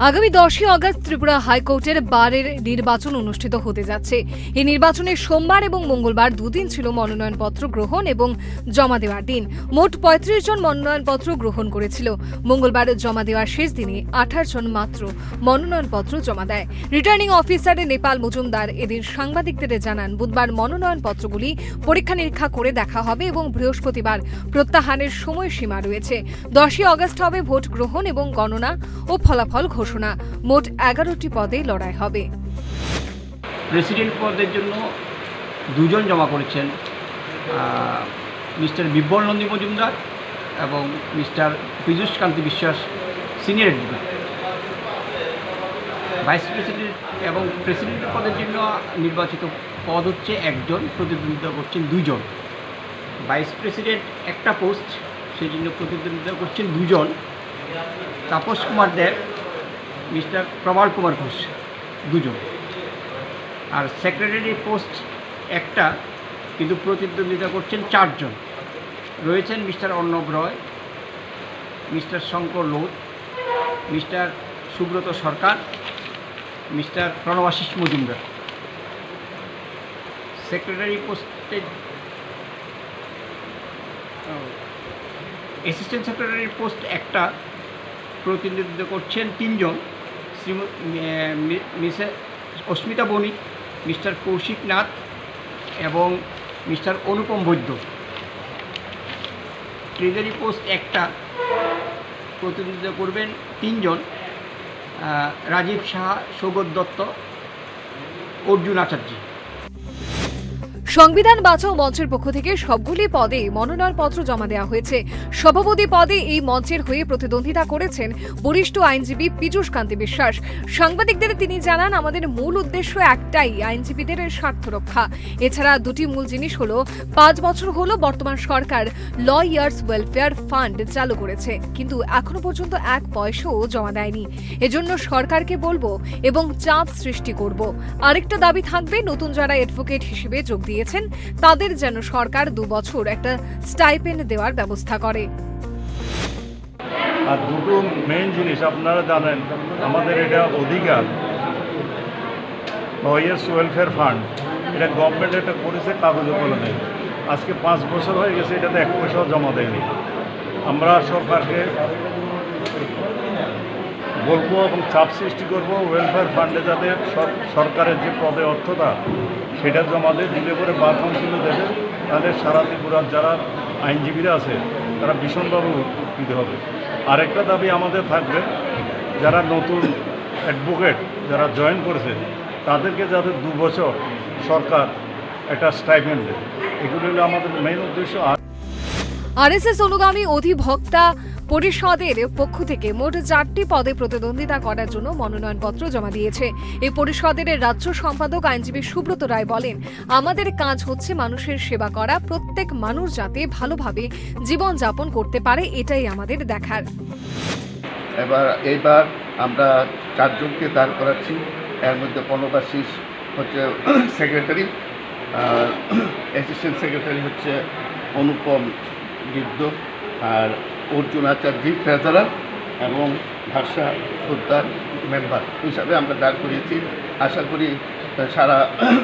আগামী দশই আগস্ট ত্রিপুরা হাইকোর্টের বারের নির্বাচন অনুষ্ঠিত হতে যাচ্ছে। এই নির্বাচনে সোমবার এবং মঙ্গলবার দুদিন ছিল মনোনয়নপত্র গ্রহণ এবং জমা দেওয়ার দিন। মোট পঁয়ত্রিশ জন মনোনয়নপত্র গ্রহণ করেছিল। মঙ্গলবার জমা দেওয়ার শেষ দিনে আঠাশ জন মাত্র মনোনয়নপত্র জমা দেয়। রিটার্নিং অফিসার নেপাল মজুমদার এদিন সাংবাদিকদের জানান, বুধবার মনোনয়নপত্রগুলি পরীক্ষা নিরীক্ষা করে দেখা হবে এবং বৃহস্পতিবার প্রত্যাহারের সময়সীমা রয়েছে। দশই আগস্ট হবে ভোট গ্রহণ এবং গণনা ও ফলাফল ঘোষণা। মোট এগারোটি পদে লড়াই হবে। প্রেসিডেন্ট পদের জন্য দুজন জমা করেছেন মিস্টার বিব্বল নন্দী মজুমদার এবং mister Piyush Kanti Biswas senior advocate. Vice president এবং প্রেসিডেন্ট পদের জন্য নির্বাচিত পদ হচ্ছে একজন, প্রতিদ্বন্দ্বিতা করছেন দুজন। ভাইস প্রেসিডেন্ট একটা পোস্ট সেই জন্য প্রতিদ্বন্দ্বিতা করছেন দুজন। তাপস কুমার দেব মিস্টার প্রবাল কুমার ঘোষ দুজন। আর সেক্রেটারি পোস্ট একটা, কিন্তু প্রতিদ্বন্দ্বিতা করছেন চারজন। রয়েছেন mister Arnab Roy, mister Shankar Lodh, mister Subrata Sarkar, mister Pranabashis Majumdar. Secretary পোস্টে অ্যাসিস্ট্যান্ট সেক্রেটারি পোস্ট একটা প্রতিনিধিত্ব করছেন তিনজন। মিসেস অস্মিতা বণিক, মিস্টার কৌশিক নাথ এবং mister Anupam Baidya. Treasury post একটা প্রতিনিধিত্ব করবেন তিনজন রাজীব সাহা, সৌগত দত্ত, অর্জুন আচার্য। সংবিধান বাঁচাও মঞ্চের পক্ষ থেকে সবগুলি পদে মনোনয়নপত্র জমা দেওয়া হয়েছে। সভাপতি পদে এই মঞ্চের হয়ে প্রতিদ্বন্দ্বিতা করেছেন বরিষ্ঠ আইনজীবী পীযূষ কান্তি বিশ্বাস। সাংবাদিকদের তিনি জানান, আমাদের মূল উদ্দেশ্য একটাই, আইনজীবীদের স্বার্থ রক্ষা। এছাড়া দুটি মূল জিনিস হলো, পাঁচ বছর হলো বর্তমান সরকার ল ইয়ার্স ওয়েলফেয়ার ফান্ড চালু করেছে, কিন্তু এখনও পর্যন্ত এক পয়সাও জমা দেয়নি। এজন্য সরকারকে বলব এবং চাপ সৃষ্টি করব। আরেকটা দাবি থাকবে, নতুন যারা অ্যাডভোকেট হিসেবে যোগ দিয়েছেন তাদের যেন সরকার দু বছর একটা স্টাইপেন্ড দেওয়ার ব্যবস্থা করে। আর দুটো মেইন জিনিস আপনারা জানেন, আমাদের এটা অধিকার লয়ার্স ওয়েলফেয়ার ফান্ড। এটা গভর্নমেন্ট এটা করেছে, কাগজে কলমে আজকে পাঁচ বছর হয়ে গেছে, এটাতে এক পয়সাও জমা দেয়নি। আমরা সরকারকে বলব এবং চাপ সৃষ্টি করব ওয়েলফেয়ার ফান্ডে যাতে সর- সরকারের যে পদে অর্থটা, সেটা জমা দিয়ে দিলে পরে বার কাউন্সিলে দেবে, তাহলে সারা ত্রিপুরার যারা আইনজীবীরা আছে, তারা ভীষণভাবে উপকৃত হবে। আরেকটা দাবি আমাদের থাকবে, যারা নতুন অ্যাডভোকেট যারা জয়েন করেছে, তাদেরকে যাতে দু বছর সরকার একটা স্টাইপেন্ড দেয়। এগুলো হলো আমাদের মেইন উদ্দেশ্য। আর আরএসএস অনুগামী অধিভক্তা পরিষদের পক্ষ থেকে মোট চারটি পদে প্রতিদ্বন্দ্বিতা করার জন্য মনোনয়নপত্র জমা দিয়েছে। এই পরিষদের রাজ্য সম্পাদক আইনজীবী সুব্রত রায় বলেন, আমাদের কাজ হচ্ছে মানুষের সেবা করা, প্রত্যেক মানুষ যাতে ভালোভাবে জীবনযাপন করতে পারে, এটাই আমাদের দেখার। এবার এইবার আমরা চারজনকে দাঁড় করাচ্ছি। এর মধ্যে পনবাসিস হচ্ছে সেক্রেটারি অ্যাসিস্ট্যান্ট সেক্রেটারি হচ্ছে অনুপম গিদ্দ আর অর্জুন আচার্য ট্রেজারার এবং ভাষা খোদ্দার মেম্বার হিসাবে আমরা দাঁড় করিয়েছি। আশা করি সারা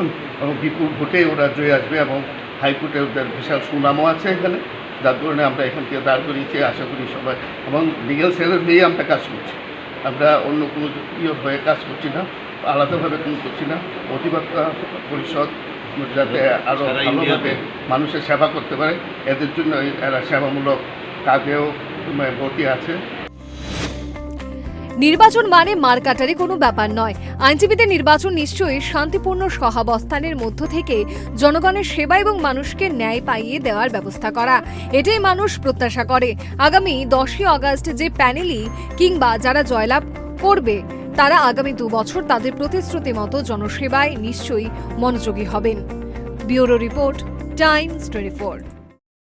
বিপুল ভোটে ওরা জয় আসবে এবং হাইকোর্টে ওদের বিশাল সুনামও আছে এখানে। যার কারণে আমরা এখান থেকে দাঁড় করিয়েছি আশা করি সবাই। এবং লিগেল সেলের হয়েই আমরা কাজ করছি। আমরা অন্য কোনো ইয়ে হয়ে কাজ করছি না আলাদাভাবে কোনো করছি না। অধিবক্তা পরিষদ যাতে আরও ভালোভাবে মানুষের সেবা করতে পারে। এদের জন্য এরা সেবামূলক কাজেও ভর্তি আছে। নির্বাচন মানে মারকাটারি কোনো ব্যাপার নয়। আইনজীবীদের নির্বাচন নিশ্চয়ই শান্তিপূর্ণ সহাবস্থানের মধ্য থেকে জনগণের সেবা এবং মানুষকে ন্যায় পাইয়ে দেওয়ার ব্যবস্থা করা। এটাই মানুষ প্রত্যাশা করে। আগামী দশই আগস্ট যে প্যানেলই কিংবা যারা জয়লাভ করবে, তারা আগামী দু বছর তাদের প্রতিশ্রুতি মতো জনসেবায় নিশ্চয়ই মনোযোগী হবেন। Bureau report, Times twenty